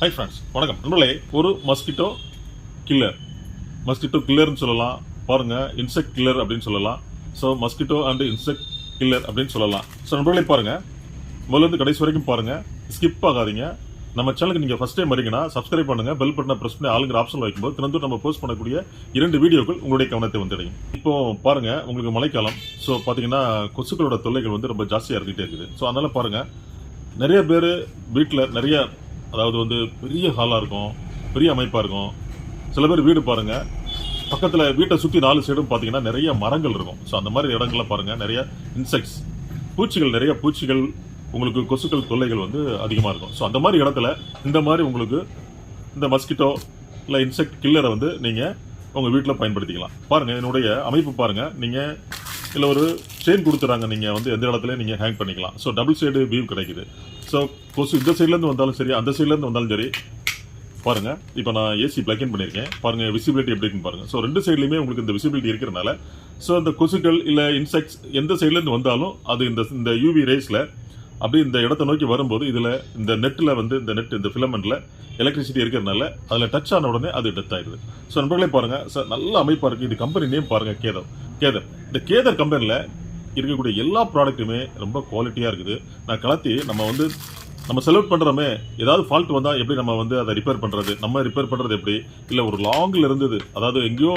Hi friends வணக்கம். நண்பர்களே ஒரு மஸ்கிட்டோ கில்லர் மஸ்கிட்டோ கில்லர்னு சொல்லலாம். பாருங்கள் இன்செக்ட் கில்லர் அப்படின்னு சொல்லலாம். So mosquito and insect killer அப்படின்னு சொல்லலாம். ஸோ நண்பர்களே பாருங்கள் முதல்ல இருந்து கடைசி வரைக்கும் பாருங்கள் ஸ்கிப் ஆகாதீங்க. நம்ம சேனலுக்கு நீங்கள் ஃபஸ்ட் டைம் வரீங்கன்னா சப்ஸ்கிரைப் பண்ணுங்கள் பெல் பட்டனை ப்ரெஸ் பண்ணி ஆளுங்கிற ஆப்ஷன் வைக்கும்போது திறந்து நம்ம போஸ்ட் பண்ணக்கூடிய இரண்டு வீடியோக்கள் உங்களுடைய கவனத்தை வந்துடையும் இப்போ பாருங்கள் உங்களுக்கு மழைக்காலம். ஸோ பார்த்தீங்கன்னா கொசுக்களோட தொல்லைகள் வந்து ரொம்ப ஜாஸ்தியாக இருந்துகிட்டே இருக்குது. ஸோ அதனால் பாருங்கள் நிறைய பேர் வீட்டில் நிறைய அதாவது வந்து பெரிய ஹாலாக இருக்கும் பெரிய அமைப்பாக இருக்கும். சில பேர் வீடு பாருங்கள் பக்கத்தில் வீட்டை சுற்றி நாலு சைடும் பார்த்தீங்கன்னா நிறைய மரங்கள் இருக்கும். ஸோ அந்த மாதிரி இடங்கள்லாம் பாருங்கள் நிறைய இன்செக்ட்ஸ் பூச்சிகள் நிறைய பூச்சிகள் உங்களுக்கு கொசுக்கள் தொல்லைகள் வந்து அதிகமாக இருக்கும். ஸோ அந்த மாதிரி இடத்துல இந்த மாதிரி உங்களுக்கு இந்த மஸ்கிட்டோ இல்லை இன்செக்ட் கில்லரை வந்து நீங்கள் உங்கள் வீட்டில் பயன்படுத்திக்கலாம். பாருங்கள் என்னுடைய அமைப்பு பாருங்கள் நீங்கள் இல்லை ஒரு செயின் கொடுத்துறாங்க. நீங்கள் வந்து எந்த இடத்துல நீங்கள் ஹேங் பண்ணிக்கலாம். ஸோ டபுள் சைடு வியூ கிடைக்குது. ஸோ கொசு இந்த சைட்லேருந்து வந்தாலும் சரி அந்த சைட்லேருந்து வந்தாலும் சரி பாருங்க இப்போ நான் ஏசி பிளக்இன் பண்ணியிருக்கேன். பாருங்க விசிபிலிட்டி எப்படி இருக்குன்னு பாருங்க. ஸோ ரெண்டு சைட்லையுமே உங்களுக்கு இந்த விசிபிலிட்டி இருக்கிறனால ஸோ அந்த கொசுக்கள் இல்லை இன்செக்ட்ஸ் எந்த சைட்லேருந்து வந்தாலும் அது இந்த இந்த யூவி ரேஸில் அப்படி இந்த இடத்த நோக்கி வரும்போது இதில் இந்த நெட்டில் வந்து இந்த நெட் இந்த ஃபிலமெண்ட்டில் எலக்ட்ரிசிட்டி இருக்கிறனால அதில் டச் ஆன உடனே அது டெத் ஆயிடுது. ஸோ நண்பர்களே பாருங்கள் சார் நல்ல அமைப்பாக இருக்குது இது கம்பெனி நேம் பாருங்கள் கேதர் கேதர் இந்த கேதர் கம்பெனியில் இருக்கக்கூடிய எல்லா ப்ராடக்ட்டுமே ரொம்ப குவாலிட்டியாக இருக்குது. நான் கலத்தி நம்ம வந்து நம்ம செலக்ட் பண்ணுறோமே ஏதாவது ஃபால்ட் வந்தால் எப்படி நம்ம வந்து அதை ரிப்பேர் பண்ணுறது நம்ம ரிப்பேர் பண்ணுறது எப்படி? இல்லை ஒரு லாங்கில் இருந்தது அதாவது எங்கேயோ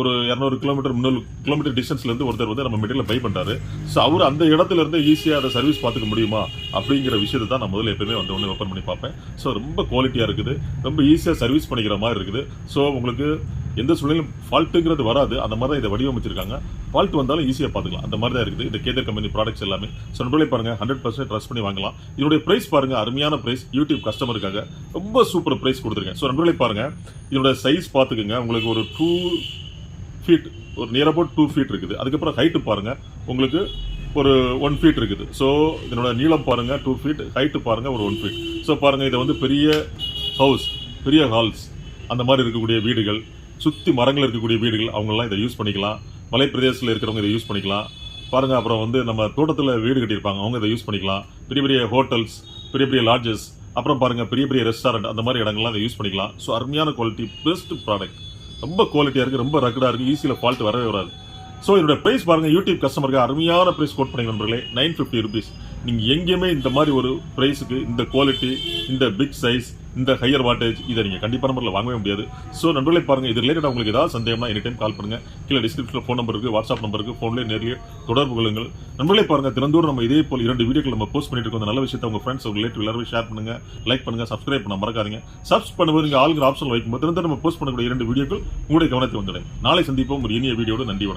ஒரு இரநூறு கிலோமீட்டர் முந்நூறு கிலோமீட்டர் டிஸ்டன்ஸ்லேருந்து ஒருத்தர் வந்து நம்ம மெட்டீரியல் பை பண்ணுறாரு ஸோ அவர் அந்த இடத்துல இருந்து ஈஸியாக அதை சர்வீஸ் பார்த்துக்க முடியுமா? அப்படிங்கிற விஷயத்தை தான் நான் முதல்ல எப்பவுமே வந்து ஒன்று ஓப்பன் பண்ணி பார்ப்பேன். ஸோ ரொம்ப குவாலிட்டியாக இருக்குது. ரொம்ப ஈஸியாக சர்வீஸ் பண்ணிக்கிற மாதிரி இருக்குது. ஸோ உங்களுக்கு எந்த சூழ்நிலையும் ஃபால்ட்டுங்கிறது வராது. அந்த மாதிரி தான் இதை வடிவமைச்சிருக்காங்க. ஃபால்ட் வந்தாலும் ஈஸியாக பார்த்துக்கலாம். அந்த மாதிரி தான் இருக்குது. இந்த கேதர் கம்பெனி ப்ராடக்ட்ஸ் எல்லாமே. ஸோ நண்பர்களே பாருங்கள் ஹண்ட்ரட் பர்சன்ட் ட்ரஸ்ட் பண்ணி வாங்கலாம். இதனுடைய ப்ரைஸ் பாருங்கள் அருமையான ப்ரைஸ் யூடியூப் கஸ்டமருக்காக ரொம்ப சூப்பர் ப்ரைஸ் கொடுத்துருக்கேன். ஸோ நண்பர்களே பாருங்கள் இதோட சைஸ் பார்த்துக்குங்க. உங்களுக்கு ஒரு டூ ஃபீட் ஒரு நியர் அபவுட் டூ ஃபீட் இருக்குது. அதுக்கப்புறம் ஹைட்டு பாருங்கள் உங்களுக்கு ஒரு ஒன் ஃபீட் இருக்குது. ஸோ இதனோட நீளம் பாருங்கள் டூ ஃபீட் ஹைட்டு பாருங்கள் ஒரு ஒன் ஃபீட் ஸோ பாருங்கள் இதை வந்து பெரிய ஹவுஸ் பெரிய ஹால்ஸ் அந்த மாதிரி இருக்கக்கூடிய வீடுகள் சுற்றி மரங்கள் இருக்கக்கூடிய வீடுகள் அவங்கெல்லாம் இதை யூஸ் பண்ணிக்கலாம். மலைப்பிரதேசத்தில் இருக்கிறவங்க இதை யூஸ் பண்ணிக்கலாம். பாருங்க அப்புறம் வந்து நம்ம தோட்டத்தில் வீடு கட்டியிருப்பாங்க அவங்க இதை யூஸ் பண்ணிக்கலாம். பெரிய பெரிய ஹோட்டல்ஸ் பெரிய பெரிய லாட்ஜஸ் அப்புறம் பாருங்க பெரிய பெரிய ரெஸ்டாரண்ட் அந்த மாதிரி இடங்கள்லாம் இதை யூஸ் பண்ணிக்கலாம். ஸோ அருமையான குவாலிட்டி பெஸ்ட் ப்ராடக்ட் ரொம்ப குவாலிட்டியாக இருக்குது ரொம்ப ரகடாக இருக்குது ஈஸியில் ஃபால்ட் வரவே வராது. ஸோ இதோட ப்ரைஸ் பாருங்க யூடியூப் கஸ்டமருக்கு அருமையான ப்ரைஸ் கோட் பண்ணி நண்பர்களே நைன் ஃபிஃப்டி ருபீஸ் நீங்கள் எங்கேயுமே இந்த மாதிரி ஒரு ப்ரைஸுக்கு இந்த குவாலிட்டி இந்த பிக் சைஸ் இந்த ஹையர் வாட்டேஜ் இதை நீங்கள் கண்டிப்பான முறையில் வாங்கவே முடியாது. ஸோ நண்பர்களே பாருங்கள் இது ரிலேட்டட் உங்களுக்கு ஏதாவது சந்தேகம்னா எனி டைம் கால் பண்ணுங்கள் கீழே டிஸ்கிரிப்ஷனில் ஃபோன் நம்பர் வாட்ஸ்அப் நம்பர் ஃபோன்லேயே நேரில் தொடர்பு கொள்ளுங்கள். நண்பர்களே பாருங்கள் தினந்தோறும் நம்ம இதே போல் இரண்டு வீடியோக்கள் நம்ம போஸ்ட் பண்ணிட்டு இருக்கோம். அந்த நல்ல விஷயத்தை உங்கள் ஃப்ரெண்ட்ஸ் உங்கள் ரிலேட்டிவ் எல்லாரும் ஷேர் பண்ணுங்கள் லைக் பண்ணுங்கள் சப்ஸ்கிரைப் பண்ண மறக்காதீங்க. சப்ஸ் பண்ணும்போது நீங்கள் ஆளுங்கிற ஆப்ஷன் வைக்கும்போது தினந்தோறும் நம்ம போஸ்ட் பண்ணக்கூடிய இரண்டு வீடியோக்கள் உங்களுடைய கவனத்தை வந்துடும். நாளை சந்திப்போம் ஒரு இனிய வீடியோடு நன்றி